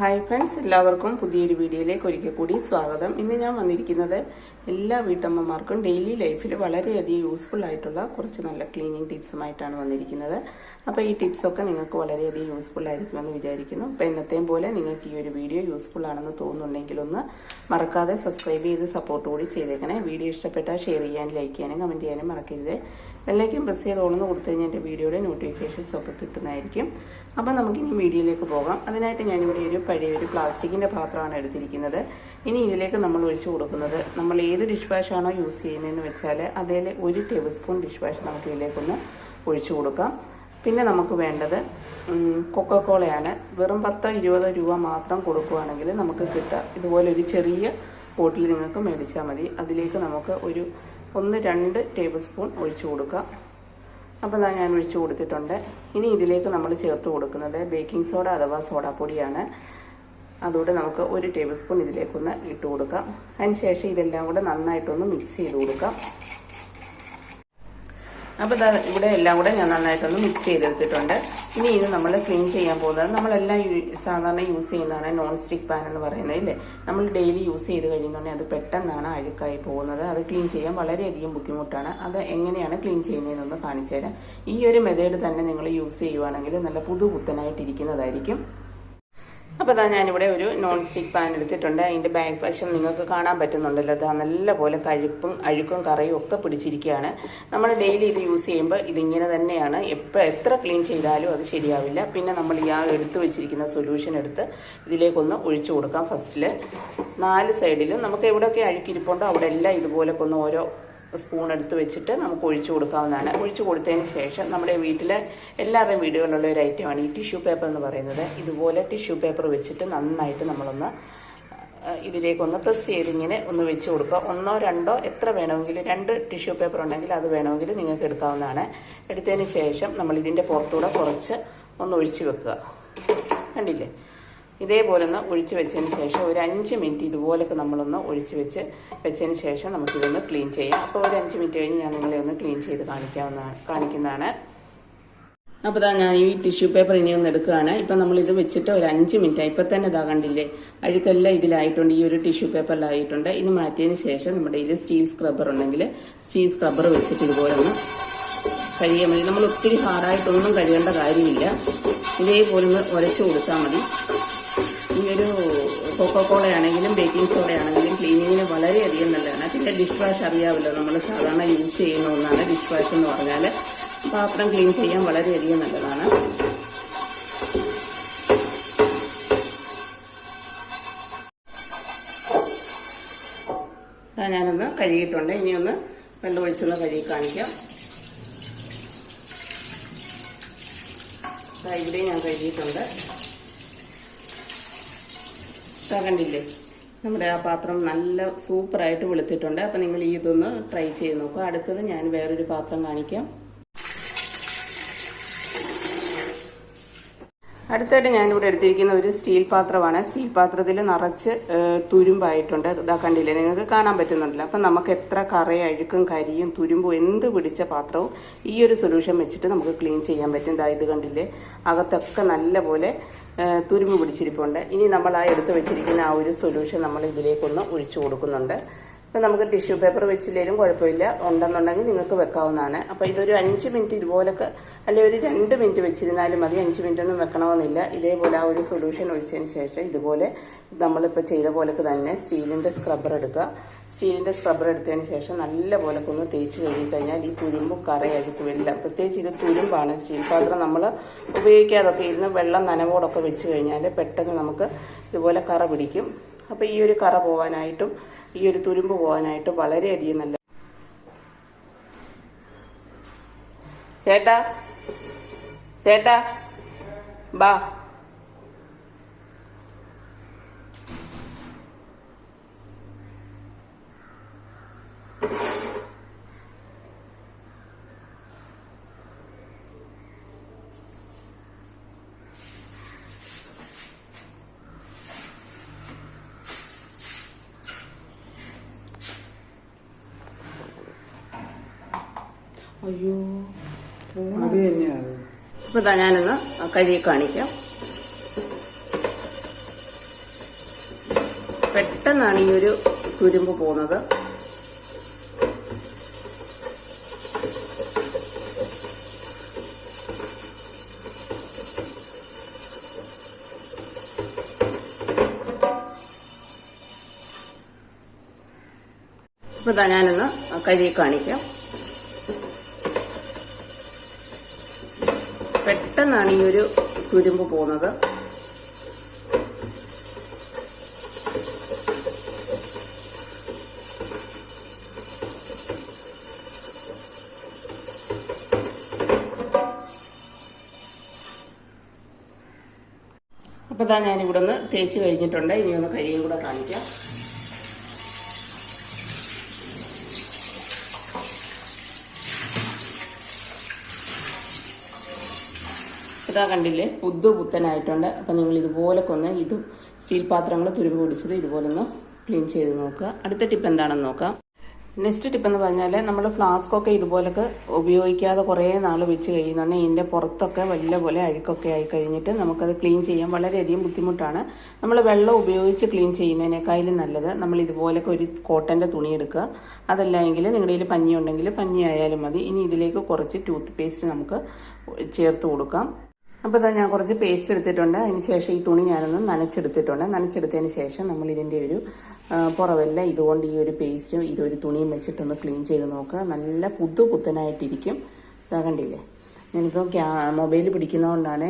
Hi friends എല്ലാവർക്കും പുതിയൊരു വീഡിയോയിലേക്ക് ഒരിക്കൽ കൂടി സ്വാഗതം. ഇന്ന് ഞാൻ വന്നിരിക്കുന്നത് എല്ലാ വീട്ടമ്മമാർക്കും ഡെയിലി ലൈഫിൽ വളരെയധികം യൂസ്ഫുൾ ആയിട്ടുള്ള കുറച്ച് നല്ല ക്ലീനിങ് ടിപ്സുമായിട്ടാണ് വന്നിരിക്കുന്നത്. അപ്പോൾ ഈ ടിപ്സൊക്കെ നിങ്ങൾക്ക് വളരെയധികം യൂസ്ഫുൾ ആയിരിക്കുമെന്ന് വിചാരിക്കുന്നു. അപ്പോൾ എന്നത്തെയും പോലെ നിങ്ങൾക്ക് ഈ ഒരു വീഡിയോ യൂസ്ഫുൾ ആണെന്ന് തോന്നുന്നുണ്ടെങ്കിൽ ഒന്ന് മറക്കാതെ സബ്സ്ക്രൈബ് ചെയ്ത് സപ്പോർട്ട് കൂടി ചെയ്തേക്കണേ. വീഡിയോ ഇഷ്ടപ്പെട്ടാൽ ഷെയർ ചെയ്യാനും ലൈക്ക് ചെയ്യാനും കമന്റ് ചെയ്യാനും മറക്കരുത്. വെള്ളയ്ക്കും പ്രസ് ചെയ്ത് ഓണെന്ന് കൊടുത്തു കഴിഞ്ഞാൽ എന്റെ വീഡിയോയുടെ നോട്ടിഫിക്കേഷൻസ് ഒക്കെ കിട്ടുന്നതായിരിക്കും. അപ്പോൾ നമുക്കിനി വീഡിയോയിലേക്ക് പോകാം. അതിനായിട്ട് ഞാനിവിടെ ഒരു പഴയ ഒരു പ്ലാസ്റ്റിക്കിന്റെ പാത്രമാണ് എടുത്തിരിക്കുന്നത്. ഇനി ഇതിലേക്ക് നമ്മൾ ഒഴിച്ചു കൊടുക്കുന്നത്. നമ്മൾ ഏത് ഡിഷ് വാഷാണോ യൂസ് ചെയ്യുന്നതെന്ന് വെച്ചാൽ അതിൽ ഒരു ടേബിൾ സ്പൂൺ ഡിഷ് വാഷ് നമുക്ക് ഇതിലേക്കൊന്ന് ഒഴിച്ചു കൊടുക്കാം. പിന്നെ നമുക്ക് വേണ്ടത് കൊക്കക്കോളയാണ് വെറും പത്തോ ഇരുപതോ രൂപ മാത്രം കൊടുക്കുകയാണെങ്കിൽ നമുക്ക് കിട്ടുക. ഇതുപോലെ ഒരു ചെറിയ ബോട്ടിൽ നിങ്ങൾക്ക് മേടിച്ചാൽ മതി. അതിലേക്ക് നമുക്ക് ഒരു ഒന്ന് രണ്ട് ടേബിൾ സ്പൂൺ ഒഴിച്ചു കൊടുക്കാം. അപ്പോൾ ഞാൻ ഒഴിച്ചു കൊടുത്തിട്ടുണ്ട്. ഇനി ഇതിലേക്ക് നമ്മൾ ചേർത്ത് കൊടുക്കുന്നത് ബേക്കിംഗ് സോഡ അഥവാ സോഡാപ്പൊടിയാണ്. അതുകൂടെ നമുക്ക് ഒരു ടേബിൾ സ്പൂൺ ഇതിലേക്കൊന്ന് ഇട്ട് കൊടുക്കാം. അതിനുശേഷം ഇതെല്ലാം കൂടെ നന്നായിട്ടൊന്ന് മിക്സ് ചെയ്ത് കൊടുക്കാം. അപ്പോൾ ഇതാ ഇവിടെ എല്ലാം കൂടെ ഞാൻ നന്നായിട്ടൊന്ന് മിക്സ് ചെയ്തെടുത്തിട്ടുണ്ട്. ഇനി ഇത് നമ്മൾ ക്ലീൻ ചെയ്യാൻ പോകുന്നത് നമ്മളെല്ലാം സാധാരണ യൂസ് ചെയ്യുന്നതാണ് നോൺ സ്റ്റിക്ക് പാൻ എന്ന് പറയുന്നത് ഇല്ലേ? നമ്മൾ ഡെയിലി യൂസ് ചെയ്ത് കഴിയുന്നുണ്ടെങ്കിൽ അത് പെട്ടെന്നാണ് അഴുക്കായി പോകുന്നത്. അത് ക്ലീൻ ചെയ്യാൻ വളരെയധികം ബുദ്ധിമുട്ടാണ്. അത് എങ്ങനെയാണ് ക്ലീൻ ചെയ്യുന്നതെന്നൊന്ന് കാണിച്ചു തരാം. ഈ ഒരു മെത്തേഡ് തന്നെ നിങ്ങൾ യൂസ് ചെയ്യുവാണെങ്കിൽ നല്ല പുതുപുത്തനായിട്ടിരിക്കുന്നതായിരിക്കും. അപ്പോൾ അതാ ഞാനിവിടെ ഒരു നോൺ സ്റ്റിക്ക് പാൻ എടുത്തിട്ടുണ്ട്. അതിന്റെ ബാക്ക് വശം നിങ്ങൾക്ക് കാണാൻ പറ്റുന്നുണ്ടല്ലോ. അതാ നല്ലപോലെ കഴുപ്പും അഴുക്കും കറയും ഒക്കെ പിടിച്ചിരിക്കുകയാണ്. നമ്മൾ ഡെയിലി ഇത് യൂസ് ചെയ്യുമ്പോൾ ഇതിങ്ങനെ തന്നെയാണ്. എപ്പോൾ എത്ര ക്ലീൻ ചെയ്താലും അത് ശരിയാവില്ല. പിന്നെ നമ്മൾ ഈ ആ എടുത്ത് വെച്ചിരിക്കുന്ന സൊല്യൂഷൻ എടുത്ത് ഇതിലേക്കൊന്ന് ഒഴിച്ചു കൊടുക്കാം. ഫസ്റ്റിൽ നാല് സൈഡിലും നമുക്ക് എവിടെയൊക്കെ അഴുക്കിരിപ്പുണ്ടോ അവിടെ എല്ലാം ഇതുപോലൊക്കെ ഒന്ന് ഓരോ സ്പൂൺ എടുത്ത് വെച്ചിട്ട് നമുക്ക് ഒഴിച്ചു കൊടുക്കാവുന്നതാണ്. ഒഴിച്ചു കൊടുത്തതിന് ശേഷം നമ്മുടെ വീട്ടിലെ എല്ലാവരുടെയും വീടുകളിലുള്ള ഒരു ഐറ്റമാണ് ഈ ടിഷ്യൂ പേപ്പർ എന്ന് പറയുന്നത്. ഇതുപോലെ ടിഷ്യൂ പേപ്പർ വെച്ചിട്ട് നന്നായിട്ട് നമ്മളൊന്ന് ഇതിലേക്കൊന്ന് പ്രസ് ചെയ്ത് ഇങ്ങനെ ഒന്ന് വെച്ച് കൊടുക്കുക. ഒന്നോ രണ്ടോ എത്ര വേണമെങ്കിലും രണ്ട് ടിഷ്യൂ പേപ്പർ ഉണ്ടെങ്കിൽ അത് വേണമെങ്കിൽ നിങ്ങൾക്ക് എടുക്കാവുന്നതാണ്. എടുത്തതിന് ശേഷം നമ്മൾ ഇതിന്റെ പുറത്തൂടെ കുറച്ച് ഒന്ന് ഒഴിച്ച് വെക്കുക. കണ്ടില്ലേ? ഇതേപോലെ ഒന്ന് ഒഴിച്ച് വെച്ചതിന് ശേഷം ഒരു അഞ്ച് മിനിറ്റ് ഇതുപോലൊക്കെ നമ്മളൊന്ന് ഒഴിച്ച് വെച്ച് വെച്ചതിന് ശേഷം നമുക്കിതൊന്ന് ക്ലീൻ ചെയ്യാം. അപ്പോൾ ഒരു അഞ്ച് മിനിറ്റ് കഴിഞ്ഞ് ഞാൻ നിങ്ങളെ ഒന്ന് ക്ലീൻ ചെയ്ത് കാണിക്കാവുന്നതാണ് കാണിക്കുന്നതാണ്. അപ്പോൾ ഇതാ ഞാൻ ഈ ടിഷ്യൂ പേപ്പർ ഇനി ഒന്ന് എടുക്കുകയാണ്. ഇപ്പം നമ്മളിത് വെച്ചിട്ട് ഒരു അഞ്ച് മിനിറ്റ് ഇപ്പം തന്നെ ഇതാ കണ്ടില്ലേ അഴുക്കെല്ലാം ഇതിലായിട്ടുണ്ട്. ഈ ഒരു ടിഷ്യൂ പേപ്പറിലായിട്ടുണ്ട്. ഇത് മാറ്റിയതിന് ശേഷം നമ്മുടെ ഇതിൽ സ്റ്റീൽ സ്ക്രബ്ബർ ഉണ്ടെങ്കിൽ സ്റ്റീൽ സ്ക്രബ്ബർ വെച്ചിട്ട് ഇതുപോലെ ഒന്ന് കഴുകിയാൽ മതി നമ്മൾ ഒത്തിരി ഹാർഡായിട്ടൊന്നും കഴുകേണ്ട കാര്യമില്ല. ഇതേപോലെ ഒന്ന് ഉരച്ചു കൊടുത്താൽ മതി. ഈ ഒരു കൊക്കോക്കോള ആണെങ്കിലും ബേക്കിംഗ് സോഡ ആണെങ്കിലും ക്ലീനിങ്ങിന് വളരെയധികം നല്ലതാണ്. പിന്നെ ഡിഷ് വാഷ് അറിയാമല്ലോ നമ്മൾ സാധാരണ യൂസ് ചെയ്യുന്ന ഒന്നാണ് ഡിഷ് വാഷ് എന്ന് പറഞ്ഞാൽ പാത്രം ക്ലീൻ ചെയ്യാൻ വളരെയധികം നല്ലതാണ്. ഞാനൊന്ന് കഴുകിയിട്ടുണ്ട്. ഇനിയൊന്ന് ഒന്ന് വെള്ളം ഒഴിച്ചൊന്ന് കഴുകി കാണിക്കാം. ഇവിടെ ഞാൻ കഴുകിയിട്ടുണ്ട്. തകണ്ടില്ലേ കണ്ടില്ലേ? നമ്മുടെ ആ പാത്രം നല്ല സൂപ്പറായിട്ട് വെളുത്തിട്ടുണ്ട്. അപ്പം നിങ്ങൾ ഇതൊന്ന് ട്രൈ ചെയ്ത് നോക്കുക. അടുത്തത് ഞാൻ വേറൊരു പാത്രം കാണിക്കാം. അടുത്തായിട്ട് ഞാനിവിടെ എടുത്തിരിക്കുന്ന ഒരു സ്റ്റീൽ പാത്രമാണ്. സ്റ്റീൽ പാത്രത്തിൽ നിറച്ച് തുരുമ്പായിട്ടുണ്ട്. ഇതാ കണ്ടില്ലേ? നിങ്ങൾക്ക് കാണാൻ പറ്റുന്നുണ്ടല്ലോ. അപ്പം നമുക്ക് എത്ര കറയും അഴുക്കും കരിയും തുരുമ്പും എന്ത് പിടിച്ച പാത്രവും ഈ ഒരു സൊല്യൂഷൻ വെച്ചിട്ട് നമുക്ക് ക്ലീൻ ചെയ്യാൻ പറ്റും. ഇതാ ഇത് കണ്ടില്ലേ? അകത്തൊക്കെ നല്ലപോലെ തുരുമ്പ് പിടിച്ചിരിപ്പുണ്ട്. ഇനി നമ്മൾ ആ എടുത്ത് വെച്ചിരിക്കുന്ന ആ ഒരു സൊല്യൂഷൻ നമ്മൾ ഇതിലേക്കൊന്ന് ഒഴിച്ചു കൊടുക്കുന്നുണ്ട്. ഇപ്പം നമുക്ക് ടിഷ്യൂ പേപ്പർ വെച്ചില്ലെങ്കിലും കുഴപ്പമില്ല. ഉണ്ടെന്നുണ്ടെങ്കിൽ നിങ്ങൾക്ക് വെക്കാവുന്നതാണ്. അപ്പോൾ ഇതൊരു അഞ്ച് മിനിറ്റ് ഇതുപോലൊക്കെ അല്ലെങ്കിൽ ഒരു രണ്ട് മിനിറ്റ് വെച്ചിരുന്നാലും മതി. അഞ്ച് മിനിറ്റ് ഒന്നും വെക്കണമെന്നില്ല. ഇതേപോലെ ആ ഒരു സൊല്യൂഷൻ ഒഴിച്ചതിന് ശേഷം ഇതുപോലെ നമ്മളിപ്പോൾ ചെയ്ത പോലൊക്കെ തന്നെ സ്റ്റീലിന്റെ സ്ക്രബ്ബർ എടുക്കുക. സ്റ്റീലിന്റെ സ്ക്രബ്ബർ എടുത്തതിന് ശേഷം നല്ല പോലൊക്കെ ഒന്ന് തേച്ച് കഴുകി കഴിഞ്ഞാൽ ഈ തുരുമ്പും കറയഴുക്കും എല്ലാം പ്രത്യേകിച്ച് ഇത് തുരുമ്പാണ് സ്റ്റീൽ പാത്രം നമ്മൾ ഉപയോഗിക്കാതൊക്കെ ഇരുന്ന് വെള്ളം നനവോടൊക്കെ വെച്ച് കഴിഞ്ഞാൽ പെട്ടെന്ന് നമുക്ക് ഇതുപോലെ കറ പിടിക്കും. അപ്പോൾ ഈ ഒരു കറ പോകാനായിട്ടും ഈ ഒരു തുരുമ്പ് പോകാനായിട്ടും വളരെയധികം നല്ല ചേട്ടാ ചേട്ടാ ബാ. അയ്യോ അത് തന്നെയാണ് ഇപ്പൊ ഞാനൊന്ന് കഴുകി കാണിക്കാം. പെട്ടെന്നാണ് ഈ ഒരു തുരുമ്പ് പോകുന്നത്. ഇപ്പൊ ഞാനൊന്ന് കഴുകി കാണിക്കാം. പെട്ടെന്നാണ് ഈ ഒരു തുരുമ്പ് പോകുന്നത്. അപ്പോൾ ഞാൻ ഞാനിവിടെ ഒന്ന് തേച്ച് കഴിഞ്ഞിട്ടുണ്ട്. ഇനി ഒന്ന് കഴിയും കൂടെ കാണിക്കാം. ഇതാ കണ്ടില്ലേ? പുതു പുത്തനായിട്ടുണ്ട് അപ്പം നിങ്ങൾ ഇതുപോലെ കൊന്ന് ഇതും സ്റ്റീൽ പാത്രങ്ങൾ തുരുമ്പ് പിടിച്ചത് ഇതുപോലെ ഒന്ന് ക്ലീൻ ചെയ്ത് നോക്കുക. അടുത്ത ടിപ്പ് എന്താണെന്ന് നോക്കാം. നെക്സ്റ്റ് ടിപ്പ് എന്ന് പറഞ്ഞാൽ നമ്മൾ ഫ്ലാസ്ക് ഒക്കെ ഇതുപോലൊക്കെ ഉപയോഗിക്കാതെ കുറേ നാൾ വെച്ച് കഴിയുന്നുണ്ടെങ്കിൽ ഇതിന്റെ പുറത്തൊക്കെ വലിയ പോലെ അഴുക്കൊക്കെ ആയി കഴിഞ്ഞിട്ട് നമുക്കത് ക്ലീൻ ചെയ്യാൻ വളരെയധികം ബുദ്ധിമുട്ടാണ്. നമ്മൾ വെള്ളം ഉപയോഗിച്ച് ക്ലീൻ ചെയ്യുന്നതിനേക്കാളും നല്ലത് നമ്മൾ ഇതുപോലൊക്കെ ഒരു കോട്ടന്റെ തുണി എടുക്കുക. അതല്ല എങ്കിൽ നിങ്ങളുടെ കയ്യിൽ പഞ്ഞി ഉണ്ടെങ്കിൽ പഞ്ഞി ആയാലും മതി. ഇനി ഇതിലേക്ക് കുറച്ച് ടൂത്ത് പേസ്റ്റ് നമുക്ക് ചേർത്ത് കൊടുക്കാം. അപ്പോൾ ഇതാ ഞാൻ കുറച്ച് പേസ്റ്റ് എടുത്തിട്ടുണ്ട്. അതിന് ശേഷം ഈ തുണി ഞാനൊന്ന് നനച്ചെടുത്തിട്ടുണ്ട്. നനച്ചെടുത്തതിന് ശേഷം നമ്മൾ ഇതിന്റെ ഒരു പുറവല്ല ഇതുകൊണ്ട് ഈ ഒരു പേസ്റ്റും ഇതൊരു തുണിയും വെച്ചിട്ടൊന്ന് ക്ലീൻ ചെയ്ത് നോക്കുക. നല്ല പുതു പുത്തനായിട്ടിരിക്കും. ഇതാ കണ്ടില്ലേ? ഞാനിപ്പോൾ ക്യാ മൊബൈൽ പിടിക്കുന്നതുകൊണ്ടാണ്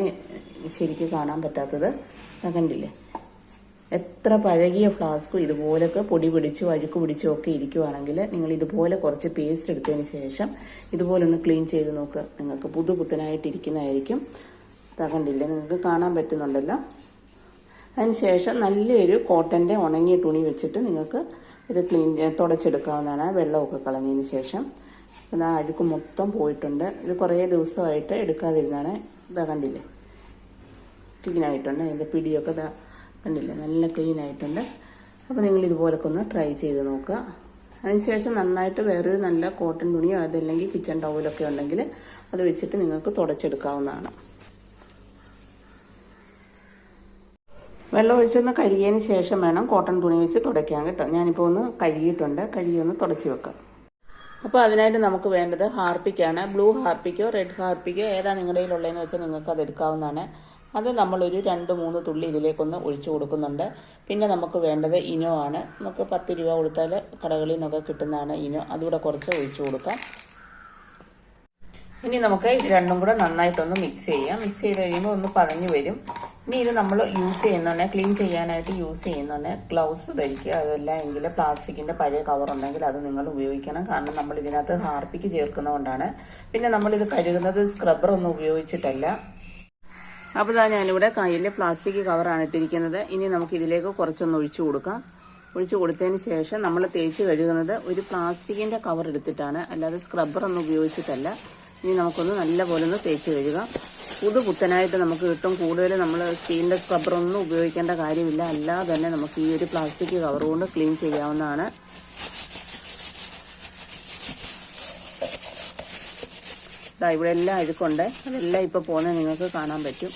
ശരിക്കും കാണാൻ പറ്റാത്തത്. ഇതാ കണ്ടില്ലേ? എത്ര പഴകിയ ഫ്ലാസ്കും ഇതുപോലൊക്കെ പൊടി പിടിച്ചു അഴുക്ക് പിടിച്ചോ ഒക്കെ ഇരിക്കുവാണെങ്കിൽ നിങ്ങൾ ഇതുപോലെ കുറച്ച് പേസ്റ്റ് എടുത്തതിന് ശേഷം ഇതുപോലെ ഒന്ന് ക്ലീൻ ചെയ്ത് നോക്കുക. നിങ്ങൾക്ക് പുതു പുത്തനായിട്ടിരിക്കുന്നതായിരിക്കും. കണ്ടില്ലേ? നിങ്ങൾക്ക് കാണാൻ പറ്റുന്നുണ്ടല്ലോ. അതിനുശേഷം നല്ലൊരു കോട്ടന്റെ ഉണങ്ങിയ തുണി വെച്ചിട്ട് നിങ്ങൾക്ക് ഇത് ക്ലീൻ തുടച്ചെടുക്കാവുന്നതാണ്. വെള്ളമൊക്കെ കളഞ്ഞതിന് ശേഷം. ഇത് അഴുക്ക് മൊത്തം പോയിട്ടുണ്ട്. ഇത് കുറേ ദിവസമായിട്ട് എടുക്കാതിരുന്നാണ്. ഇതാ കണ്ടില്ലേ? ക്ലീൻ ആയിട്ടുണ്ട് അതിന്റെ പിടിയൊക്കെ ഇതാ കണ്ടില്ലേ? നല്ല ക്ലീൻ ആയിട്ടുണ്ട് അപ്പോൾ നിങ്ങൾ ഇതുപോലൊക്കെ ഒന്ന് ട്രൈ ചെയ്ത് നോക്കുക. അതിനുശേഷം നന്നായിട്ട് വേറൊരു നല്ല കോട്ടൺ തുണിയോ അതല്ലെങ്കിൽ കിച്ചൺ ടവലൊക്കെ ഉണ്ടെങ്കിൽ അത് വെച്ചിട്ട് നിങ്ങൾക്ക് തുടച്ചെടുക്കാവുന്നതാണ്. വെള്ളം ഒഴിച്ചൊന്ന് കഴുകിയതിന് ശേഷം വേണം കോട്ടൺ തുണി വെച്ച് തുടയ്ക്കാൻ കേട്ടോ. ഞാനിപ്പോൾ ഒന്ന് കഴുകിയിട്ടുണ്ട്. കഴുകി ഒന്ന് തുടച്ച് വെക്കാം. അപ്പോൾ അതിനായിട്ട് നമുക്ക് വേണ്ടത് ഹാർപ്പിക്കാണ്. ബ്ലൂ ഹാർപ്പിക്കോ റെഡ് ഹാർപ്പിക്കോ ഏതാ നിങ്ങളുടെ കയ്യിലുള്ളതെന്ന് വെച്ചാൽ നിങ്ങൾക്ക് അത് എടുക്കാവുന്നതാണ്. അത് നമ്മളൊരു രണ്ട് മൂന്ന് തുള്ളി ഇതിലേക്കൊന്ന് ഒഴിച്ചു കൊടുക്കുന്നുണ്ട്. പിന്നെ നമുക്ക് വേണ്ടത് ഇനോ ആണ്. നമുക്ക് പത്ത് രൂപ കൊടുത്താൽ കടകളിൽ നിന്നൊക്കെ കിട്ടുന്നതാണ് ഇനോ. അതുകൂടെ കുറച്ച് ഒഴിച്ചു കൊടുക്കാം. ഇനി നമുക്ക് രണ്ടും കൂടെ നന്നായിട്ടൊന്ന് മിക്സ് ചെയ്യാം. മിക്സ് ചെയ്ത് കഴിയുമ്പോൾ ഒന്ന് പതഞ്ഞു വരും. ഇനി ഇത് നമ്മൾ യൂസ് ചെയ്യുന്നുണ്ടെ ക്ലീൻ ചെയ്യാനായിട്ട് യൂസ് ചെയ്യുന്നുണ്ടെ ഗ്ലൗസ് ധരിക്കുക അതല്ല എങ്കിൽ പ്ലാസ്റ്റിക്കിന്റെ പഴയ കവർ ഉണ്ടെങ്കിൽ അത് നിങ്ങൾ ഉപയോഗിക്കണം. കാരണം നമ്മൾ ഇതിനകത്ത് ഹാർപ്പിക്ക് ചേർക്കുന്നതുകൊണ്ടാണ് പിന്നെ നമ്മളിത് കഴുകുന്നത് സ്ക്രബ്ബർ ഒന്നും ഉപയോഗിച്ചിട്ടല്ല. അപ്പോൾ ഇതാ ഞാനിവിടെ കയ്യിൽ പ്ലാസ്റ്റിക് കവറാണ് ഇട്ടിരിക്കുന്നത്. ഇനി നമുക്ക് ഇതിലേക്ക് കുറച്ചൊന്ന് ഒഴിച്ചു കൊടുക്കാം. ഒഴിച്ചു കൊടുത്തതിന് ശേഷം നമ്മൾ തേച്ച് കഴുകുന്നത് ഒരു പ്ലാസ്റ്റിക്കിന്റെ കവർ എടുത്തിട്ടാണ്. അല്ലാതെ സ്ക്രബ്ബർ ഒന്നും ഉപയോഗിച്ചിട്ടല്ല. ഇനി നമുക്കൊന്ന് നല്ലപോലെ ഒന്ന് തേച്ച് കഴുകാം. പുതു പുത്തനായിട്ട് നമുക്ക് കിട്ടും. കൂടുതൽ നമ്മൾ സ്റ്റീലിന്റെ സ്ക്രബറൊന്നും ഉപയോഗിക്കേണ്ട കാര്യമില്ല. അല്ലാതെ തന്നെ നമുക്ക് ഈ ഒരു പ്ലാസ്റ്റിക് കവർ കൊണ്ട് ക്ലീൻ ചെയ്യാവുന്നതാണ്. ഇവിടെ എല്ലാം അഴുക്കുണ്ട് അതെല്ലാം ഇപ്പോൾ പോകുന്നത് നിങ്ങൾക്ക് കാണാൻ പറ്റും.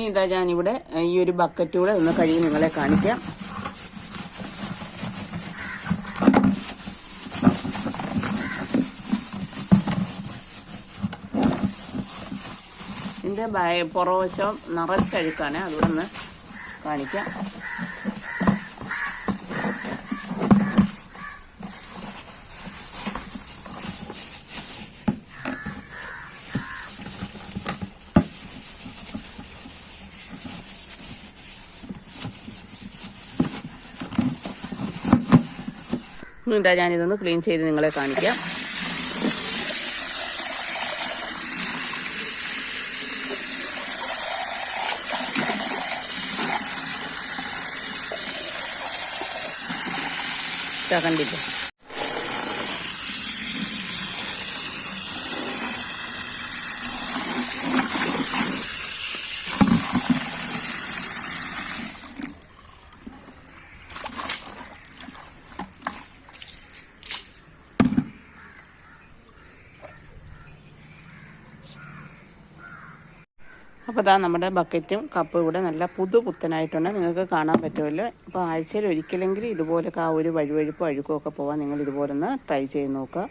ഇനി ഇതാ ഞാനിവിടെ ഈ ഒരു ബക്കറ്റൂടെ ഒന്ന് കഴുകി നിങ്ങളെ കാണിക്കാം. ഇതിന്റെ ബയ- പുറവശം നിറച്ചഴുക്കാണ് അതുകൊണ്ട് കാണിക്കാം. ഇതാ ഞാനിതൊന്ന് ക്ലീൻ ചെയ്ത് നിങ്ങളെ കാണിക്കാം. കണ്ടില്ലേ? അപ്പോൾ ഇതാ നമ്മുടെ ബക്കറ്റും കപ്പും ഇവിടെ നല്ല പുതു പുത്തനായിട്ടുണ്ട്. നിങ്ങൾക്ക് കാണാൻ പറ്റുമല്ലോ. അപ്പോൾ ആഴ്ചയിൽ ഒരിക്കലെങ്കിലും ഇതുപോലൊക്കെ ആ ഒരു വഴുവഴുപ്പോ അഴുക്കോ ഒക്കെ പോകാൻ നിങ്ങൾ ഇതുപോലെ ഒന്ന് ട്രൈ ചെയ്ത് നോക്കുക.